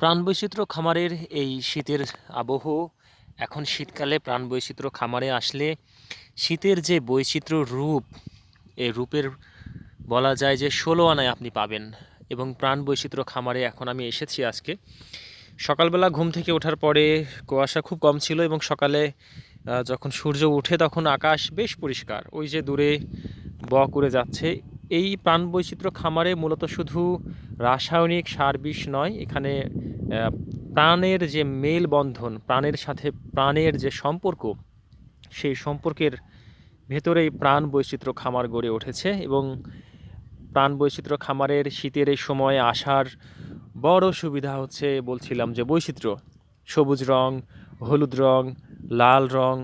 প্রাণবৈচিত্র্য খামারের এই শীতের আবহ। এখন শীতকালে প্রাণবৈচিত্র্য খামারে আসলে শীতের যে বৈচিত্র্য রূপ এই রূপের বলা যায় যে ষোলো আনায় আপনি পাবেন এবং প্রাণ বৈচিত্র্য খামারে এখন আমি এসেছি আজকে। সকালবেলা ঘুম থেকে ওঠার পরে কুয়াশা খুব কম ছিল এবং সকালে যখন সূর্য ওঠে তখন আকাশ বেশ পরিষ্কার। ওই যে দূরে ব করে যাচ্ছে এই প্রাণ বৈচিত্র্য খামারে মূলত শুধু রাসায়নিক সার বিষ নয়, এখানে প্রাণের যে মেলবন্ধন, প্রাণের সাথে প্রাণের যে সম্পর্ক, সেই সম্পর্কের ভেতরেই প্রাণ বৈচিত্র্য খামার গড়ে উঠেছে এবং প্রাণ বৈচিত্র্য খামারের শীতের এই সময়ে আসার বড় সুবিধা হচ্ছে বলছিলাম যে বৈচিত্র্য। সবুজ রং, হলুদ রং, লাল রং,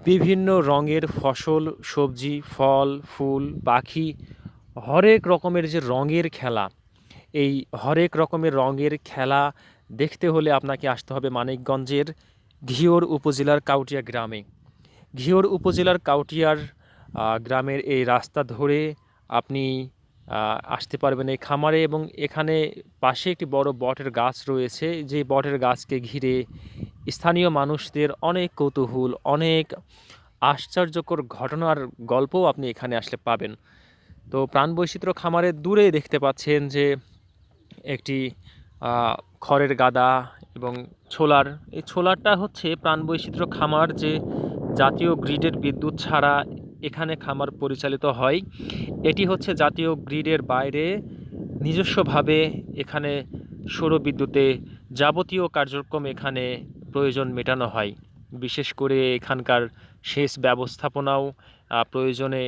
বিভিন্ন রঙের ফসল, সবজি, ফল, ফুল, পাখি হরেক রকমের যে রঙের খেলা, এই হরেক রকমের রঙের খেলা দেখতে হলে আপনাকে আসতে হবে মানিকগঞ্জের ঘিওর উপজেলার কাউটিয়া গ্রামে। ঘিওর উপজেলার কাউটিয়ার গ্রামের এই রাস্তা ধরে আপনি আসতে পারবেন এই খামারে এবং এখানে পাশে একটি বড় বটের গাছ রয়েছে। যে বটের গাছকে ঘিরে স্থানীয় মানুষদের অনেক কৌতূহল, অনেক আশ্চর্যকর ঘটনার গল্পও আপনি এখানে আসলে পাবেন। তো প্রাণ বৈচিত্র্য খামারে দূরে দেখতে পাচ্ছেন যে একটি খড়ের গাদা এবং ছোলার। এই ছোলারটা হচ্ছে প্রাণ বৈচিত্র্য খামার যে জাতীয় গ্রিডের বিদ্যুৎ ছাড়া এখানে খামার পরিচালিত হয়। এটি হচ্ছে জাতীয় গ্রিডের বাইরে নিজস্বভাবে এখানে সৌর বিদ্যুতে যাবতীয় কার্যক্রম এখানে প্রয়োজন মেটানো হয়। বিশেষ করে এখানকার সেচ ব্যবস্থাপনাও প্রয়োজনে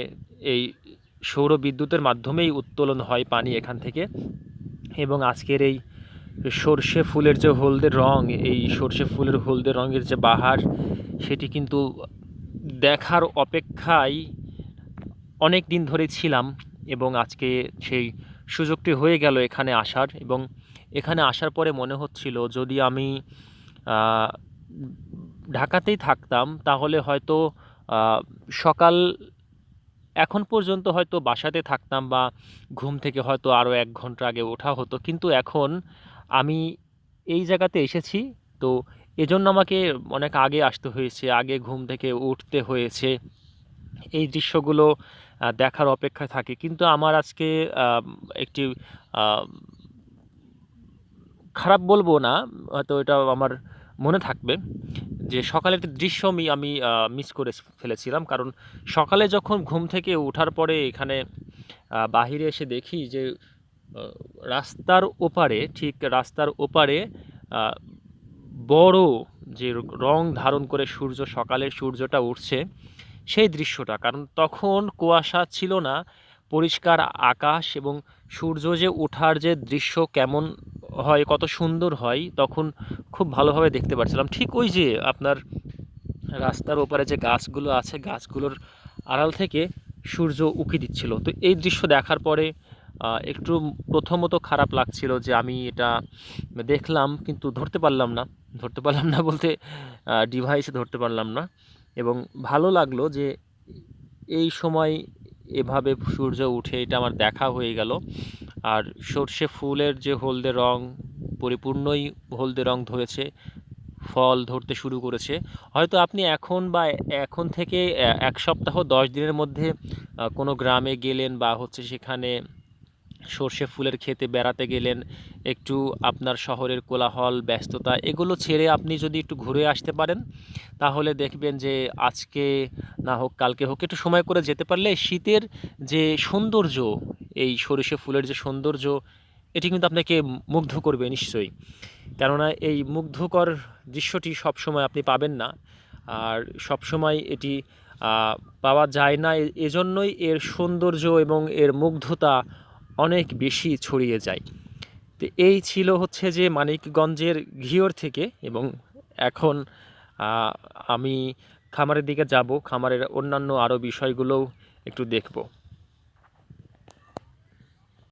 এই সৌর বিদ্যুতের মাধ্যমেই উত্তোলন হয় পানি এখান থেকে। এবং আজকের এই সর্ষে ফুলের যে হলদে রং এই সর্ষে ফুলের হলদে রঙের যে বাহার সেটি কিন্তু দেখার অপেক্ষায় অনেক দিন ধরে ছিলাম এবং আজকে সেই সুযোগটি হয়ে গেল এখানে আসার। এবং এখানে আসার পরে মনে হচ্ছিল যদি আমি ঢাকাতেই থাকতাম তাহলে হয়তো সকাল এখন পর্যন্ত হয়তো বাসাতে থাকতাম বা ঘুম থেকে হয়তো আরও এক ঘণ্টা আগে ওঠা হতো, কিন্তু এখন আমি এই জায়গাতে এসেছি। তো এজন্য আমাকে অনেক আগে আসতে হয়েছে, আগে ঘুম থেকে উঠতে হয়েছে। এই দৃশ্যগুলো দেখার অপেক্ষায় থাকে। কিন্তু আমার আজকে একটি খারাপ বলব না, হয়তো এটা আমার মনে থাকবে যে সকালের একটি দৃশ্য আমি আমি মিস করে ফেলেছিলাম। কারণ সকালে যখন ঘুম থেকে ওঠার পরে এখানে বাহিরে এসে দেখি যে রাস্তার ওপারে, ঠিক রাস্তার ওপারে বড় যে রং ধারণ করে সূর্য সকালের সূর্যটা উঠছে, সেই দৃশ্যটা। কারণ তখন কুয়াশা ছিল না, পরিষ্কার আকাশ এবং সূর্য যে ওঠার যে দৃশ্য কেমন হয়, কত সুন্দর হয়, তখন খুব ভালোভাবে দেখতে পাচ্ছিলাম ঠিক ওই যে আপনার রাস্তার ওপারে যে গাছগুলো আছে, গাছগুলোর আড়াল থেকে সূর্য উকি দিচ্ছিল। তো এই দৃশ্য দেখার পরে একটু প্রথমত খারাপ লাগছিল যে আমি এটা দেখলাম, কিন্তু ধরতে পারলাম না। ধরতে পারলাম না বলতে ডিভাইসে ধরতে পারলাম না। এবং ভালো লাগল যে এই সময় এভাবে সূর্য উঠে এটা আমার দেখা হয়ে গেল। আর সর্ষে ফুলের যে হলদে রং, পরিপূর্ণই হলদে রং ধরেছে, ফল ধরতে শুরু করেছে। হয়তো আপনি এখন বা এখন থেকে এক সপ্তাহ, দশ দিনের মধ্যে কোনো গ্রামে গেলেন বা হচ্ছে সেখানে সর্ষে ফুলের ক্ষেতে বেড়াতে গেলেন, একটু আপনার শহরের কোলাহল, ব্যস্ততা, এগুলো ছেড়ে আপনি যদি একটু ঘুরে আসতে পারেন, তাহলে দেখবেন যে আজকে না হোক কালকে হোক, একটু সময় করে যেতে পারলে শীতের যে সৌন্দর্য এই সরিষে ফুলের যে সৌন্দর্য, এটি কিন্তু আপনাকে মুগ্ধ করবে নিশ্চয়ই। কেননা এই মুগ্ধকর দৃশ্যটি সবসময় আপনি পাবেন না। আর সবসময় এটি পাওয়া যায় না। এজন্যই এর সৌন্দর্য এবং এর মুগ্ধতা অনেক বেশি ছড়িয়ে যায়। তো এই ছিল হচ্ছে যে মানিকগঞ্জের ঘিওর থেকে এবং এখন আমি খামারের দিকে যাব। খামারের অন্যান্য আরও বিষয়গুলোও একটু দেখব।